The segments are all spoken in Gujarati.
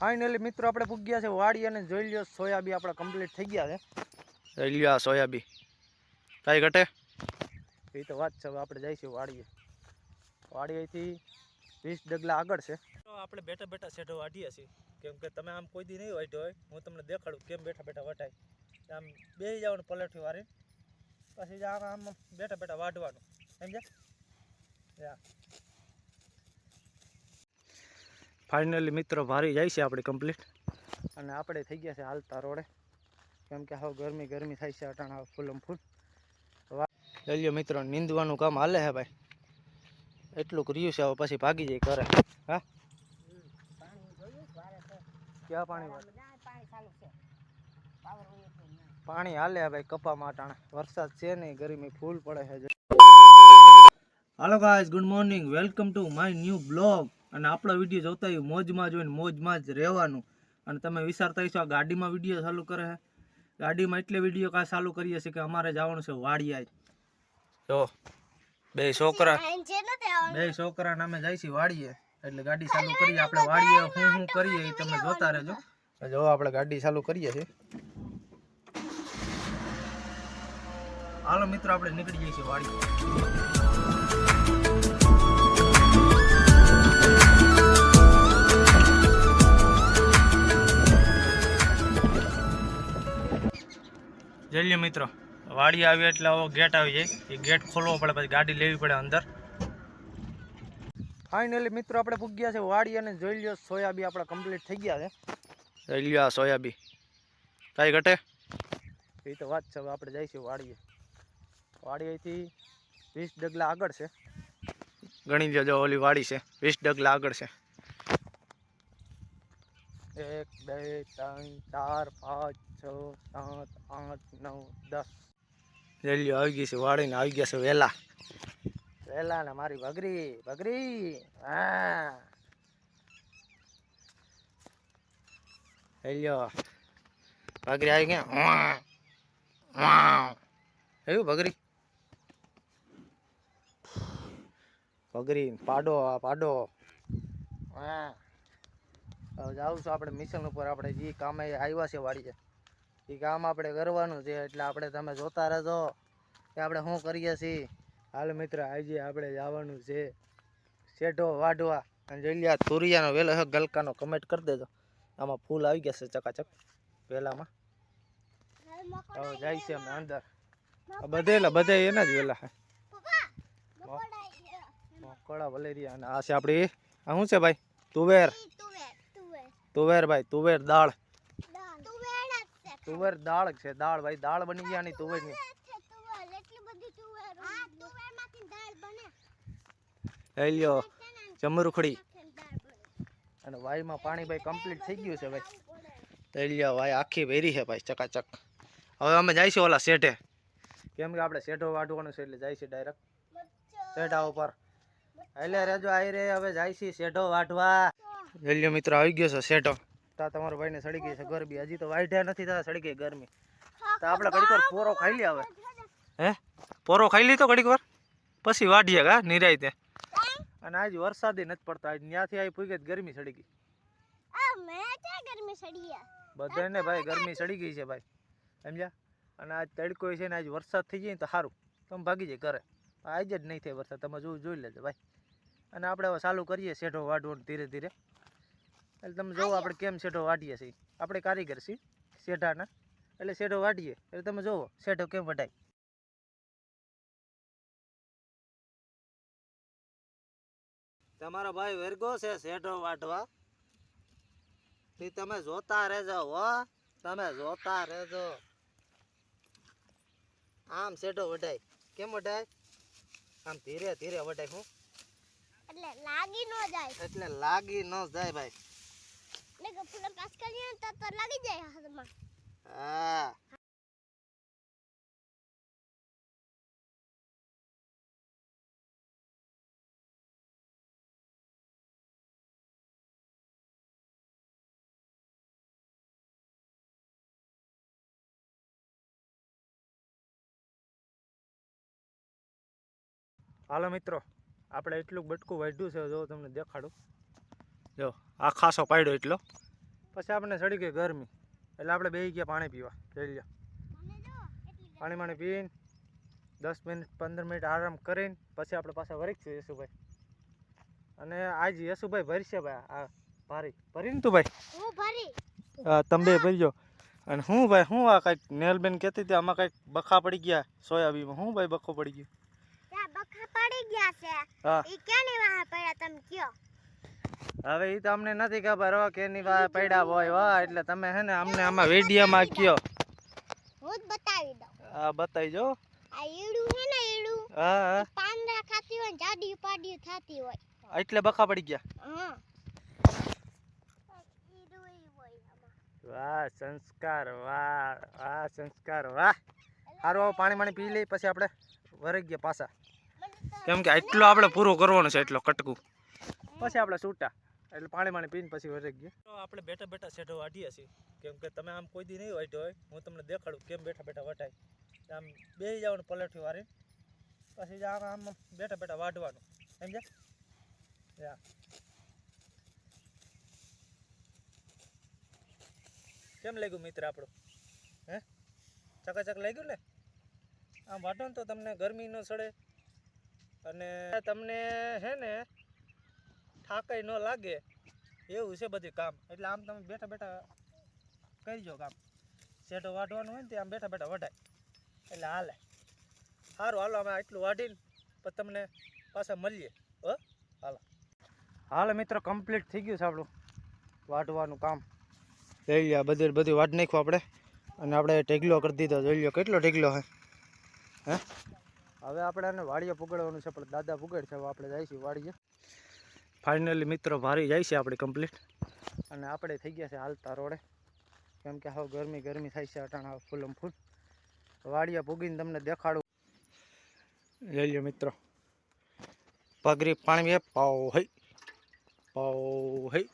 ફાઇનલી મિત્રો આપણે પૂગ્યા છે વાડી અને જોઈ લ્યો સોયાબી આપણા કમ્પ્લીટ થઈ ગયા છે. જોઈ લ્યો આ સોયાબી. કાંઈ ઘટે? એ તો વાત છે હવે આપણે જઈશું વાડીએ. વાડી અહીંથી વીસ ડગલા આગળ છે. તો આપણે બેઠા બેઠા શેઢો વાઢીએ છીએ. કેમ કે તમે આમ કોઈ દી નહીં વાઢ્યો હોય. હું તમને દેખાડું કેમ બેઠા બેઠા વટાય આમ બે જવાનું પલેઠી વારી. પછી આમ આમ બેઠા બેઠા વાઢવાનું. સમજ્યા? ફાઇનલી મિત્રો ભારી જાય છે આપણે કમ્પ્લીટ અને આપણે થઈ ગયા છે હાલતા રોડે. કેમ કે હવે ગરમી ગરમી થાય છે, અટાણા ફૂલમ ફૂલ. લઈ લ્યો મિત્રો, નીંદવાનું કામ હાલે છે ભાઈ. એટલું કર્યું છે, હવે પછી ભાગી જાય કરે હા? ક્યાં પાણી પાણી હાલે ભાઈ, કપામાં અટાણા. વરસાદ છે નહીં, ગરમી ફૂલ પડે છે hello guys good morning welcome to my new blog અને આપણો વીડિયો જોતા હોય મોજમાં જોઈને મોજમાં જ રહેવાનું. અને તમે વિચારતા હશો આ ગાડીમાં વીડિયો ચાલુ કરે છે ગાડીમાં એટલે વીડિયો કાં ચાલુ કરીએ છીએ કે અમારે જવાનું છે વાડિયા જો બે છોકરા બે છોકરા નામે જાય છે વાડીએ. એટલે ગાડી ચાલુ કરીએ આપણે વાડીએ હું હું કરીએ એ તમે જોતા રહેજો. જો આપણે ગાડી ચાલુ કરીએ છીએ. હાલો મિત્રો આપણે નીકળી જઈએ છીએ વાડી જોઈ લ્યો મિત્રો વાડી આવી એટલે આવો ગેટ આવી જાય. એ ગેટ ખોલવો પડે પછી ગાડી લેવી પડે અંદર. ફાઇનલી મિત્રો આપણે પૂગ્યા છે વાડી અને જોઈ લ્યો સોયાબી આપણા કમ્પ્લીટ થઈ ગયા છે. જોઈ લ્યો આ સોયાબી. કાંઈ ઘટે? એ તો વાત છે હવે આપણે જઈશું વાડીએ. વાડી અહીંથી વીસ ડગલા આગળ છે. ગણી લ્યો ઓલી વાડી છે. વીસ ડગલા આગળ છે. એક બે ત્રણ ચાર પાંચ છ સાત આઠ નવ દસ. લ્યો આવી ગઈ છે વાડીને આવી ગયા છે વહેલા. વહેલા ને મારી ભગરી ભગરી હા. લ્યો ભાગરી આવી ગયા એવું ભગરી ભગરી પાડો આ પાડો. હા. જાઉં છું આપણે મિશન ઉપર આપણે જે કામે આવ્યા છે વાડીએ. એ કામ આપણે કરવાનું છે એટલે આપણે તમે જોતા રહેજો કે આપણે શું કરીએ છીએ. હાલ મિત્ર આજે આપણે જવાનું છે શેઢો વાઢવા. અને જોઈ તુરિયાનો વેલો છે ગલકાનો કમેન્ટ કરી દેજો. આમાં ફૂલ આવી ગયા છે ચકાચક વહેલામાં હવે જાય છે અમે અંદર. આ બધે બધે એના જ વેલા છે. મકોડા વલેરિયા અને આ છે આપણી આ શું છે ભાઈ? તુવેર. તુવેર ભાઈ તુવેર દાળ. તુવેર દાળ છે દાળ ભાઈ દાળ બની ગયા ની તુવેરની લઈ લ્યો ચમરુખડી અને વાયમાં પાણી ભાઈ કમ્પ્લીટ થઈ ગયું છે ભાઈ. લઈ લ્યો વાય આખી ભેરી છે ભાઈ ચકાચક. હવે અમે જઈશું ઓલા શેઠે કેમ કે આપણે શેઠો વાટવાનું છે એટલે જાય છે ડાયરેક્ટ શેઠા ઉપર. એટલે રેજો આવી રે હવે જાય છે શેઠો વાટવા લઈ લ્યો મિત્રો આવી ગયો છે શેઠો તા તમારો ભાઈને સડી ગઈ છે ગરમી હજી તો વાઢ્યા નથી તા સડી ગઈ ગરમી. તો આપણે ઘડીક વાર પોરો ખાઈ લે હવે. હે પોરો ખાઈ લીધો ઘડીક વાર પછી વાઢીએ કા નિરાયતે? અને આજ વરસાદ નથી પડતો આજ ત્યાંથી આવી પૂગે ગરમી સડી ગઈ. બધાને ભાઈ ગરમી સડી ગઈ છે ભાઈ. સમજ્યા? અને આજ તડકો છે ને આજ વરસાદ થઈ જાય ને તો સારું. તમે ભાગી જાય ઘરે. આજે જ નહીં થાય વરસાદ. તમે જોઈ જોઈ લેજો ભાઈ. અને આપણે હવે ચાલુ કરીએ શેઢો વાઢવો ધીરે ધીરે. એટલે તમે જોવો આપણે કેમ શેઠો વાટીએ છીએ. આપણે કારીગર છીએ શેઠાના એટલે શેઠો વાટીએ એટલે તમે જોવો શેઠો કેમ વઢાય. તમારો ભાઈ વેરગો છે શેઠો વાટવા તમે જોતા રહેજો હો. તમે જોતા રહેજો. આમ શેઠો વઢાય. કેમ વઢાય? આમ ધીરે ધીરે વઢાય હું. એટલે લાગી ન જાય. એટલે લાગી ન જાય ભાઈ. ને કે પાસ કરીએ ને તો તો લાગી જાય હાથમાં. હા. હાલો મિત્રો આપણે એટલું બટકું વાઢ્યું છે જો તમને દેખાડું. જો આ ખાસો પાડ્યો એટલો. પછી આપણને ચડી ગઈ ગરમી. એટલે આપણે બે ગયા પાણી પીવા. જઈ લ્યો. મને જો એટલી પાણી માણી પીને દસ મિનિટ પંદર મિનિટ આરામ કરીને પછી આપણે પાછા વરીકશું યશુભાઈ. અને આજ યશુભાઈ ભરશે ભાઈ આ ભારી. ભરી ને તું ભાઈ? હું ભરી. હા તમે ભરજો. અને હું ભાઈ હું આ કંઈક નેલબેન કહેતી હતી આમાં કંઈક બખા પડી ગયા સોયાબીનમાં. હું ભાઈ બખો પડી ગયો? બખા પડી ગયા છે. હા. ઈ કેની વાહ પડ્યા તમે કયો? હવે એ તો અમને નથી ખબર હો કેની પાસે પડ્યા હોય હો એટલે તમે હે ને અમને આમાં વિડીયોમાં કયો. હું જ બતાવી દઉં. હા બતાવી જો આ ઈડું હે ને ઈડું હા હા. પાંદડા ખાતી હોય ને જાડી પાડી થાતી હોય. એટલે બખા પડી ગયા. હા. વાહ સંસ્કાર વાહ વાહ સંસ્કાર વાહ. સારું પાણી પાણી પી લઈ પછી આપણે વરગ ગયા પાછા. કેમ કે એટલો આપણે પૂરો કરવાનો છે એટલો કટકું. પછી આપણે છૂટા એટલે પાણી પાણી પીને પછી વરઈ ગયા. તો આપણે બેઠા બેઠા શેઢો વાઢીએ છીએ. કેમ કે તમે આમ કોઈ દી નહીં વાઢ્યો હોય. હું તમને દેખાડું કેમ બેઠા બેઠા વટાય. આમ બે જવાનું પલેઠી વારી. પછી આમ આમ બેઠા બેઠા વાઢવાનું. સમજ્યા? કેમ લાગ્યું મિત્ર આપણું? હે? ચકાચક લાગ્યું ને? આમ વાઢો ને તો તમને ગરમી ન સડે. અને તમને હે ને થાકાઈ ન લાગે, એવું છે બધું કામ. એટલે આમ તમે બેઠા બેઠા કરજો કામ. શેઠો વાઢવાનું હોય ને તે આમ બેઠા બેઠા વઢાય. એટલે હાલે. સારું હાલો અમે આટલું વાઢીને પછી તમને પાછા મળીએ. હો? હાલો. હાલ મિત્રો કમ્પ્લીટ થઈ ગયું છે આપણું વાઢવાનું કામ. લઈ લ્યા બધું બધું વાઢ નાખ્યું આપણે. અને આપણે ઢેગલો કરી દીધો. જોઈ લ્યો, કેટલો ઢેગલો હે હે? હવે આપણે એને વાડીએ પુગાડવાનું છે, પણ દાદા પુગાડ છે આપણે જઈશું વાડીએ. ફાઇનલી મિત્રો ભારી જાય છે આપણી કમ્પ્લીટ અને આપણે થઈ ગયા છે હાલતા રોડે. કેમ કે હવે ગરમી ગરમી થાય છે અટાણા ફૂલમ ફૂલ વાડિયા પૂગીને તમને દેખાડું. લઈ લ્યો મિત્રો. પગરી પાણી પાવ હઈ. પાવ હઈ.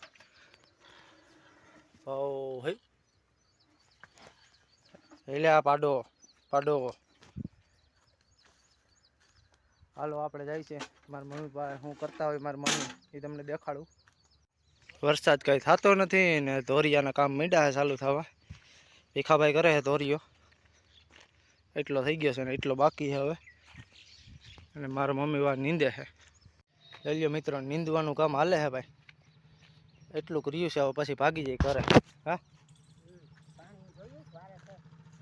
પાવ હઈ. એટલે આ પાડો પાડો. હાલો, આપણે જાય છે. મારા મમ્મી હું કરતા હોય મારા મમ્મી, એ તમને દેખાડું. વરસાદ કંઈ થતો નથી ને ધોરિયાના કામ મીડા ચાલુ થવા. ભીખાભાઈ કરે છે ધોરિયો. એટલો થઈ ગયો છે ને એટલો બાકી છે હવે. અને મારા મમ્મી વાર નીંદે છે. લઈ લ્યો મિત્રો, નીંદવાનું કામ હાલે છે ભાઈ. એટલું કર્યું છે, હવે પછી ભાગી જાય કરે હા?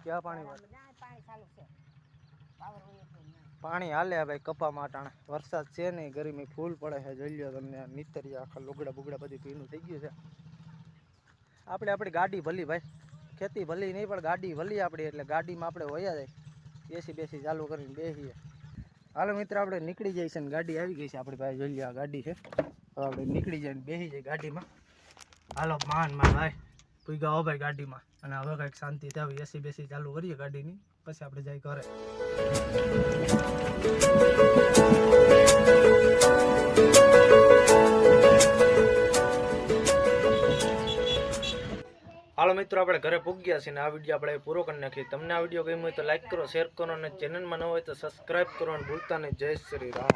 ક્યાં પાણી વાળે પાણી હાલે ભાઈ કપા માટાણે. વરસાદ છે નહીં, ગરમી ફૂલ પડે છે. જોઈ લ્યો તમને નીતરી આખા લુગડા બુગડા બધી ભીનું થઈ ગયું છે. આપણે આપણી ગાડી ભલી ભાઈ. ખેતી ભલી નહીં, પણ ગાડી ભલી આપણી, એટલે ગાડીમાં આપણે વયા જાય. એસી બેસી ચાલુ કરીને બેસીએ હાલો મિત્ર, આપણે નીકળી જઈએ છીએ ગાડી આવી ગઈ છે આપણી પાસે. જોઈ લ્યો આ ગાડી છે. આપણે નીકળી જાય બેસી જાય ગાડીમાં. હાલો, માનમાં ભાઈ. પૂગા હો ભાઈ ગાડીમાં. અને હવે કંઈક શાંતિ થાય એસી બેસી ચાલુ કરીએ ગાડીની. પછી આપણે જાય ઘરે. હાલો મિત્રો, આપણે ઘરે પૂગ્યા છીએ ને આ વીડિયો આપણે પૂરો કરી નાખીએ. તમને આ વીડિયો ગમ્યો હોય તો લાઈક કરો શેર કરો અને ચેનલમાં ન હોય તો સબસ્ક્રાઈબ કરવાનું ભૂલતા નહીં. જય શ્રી રામ.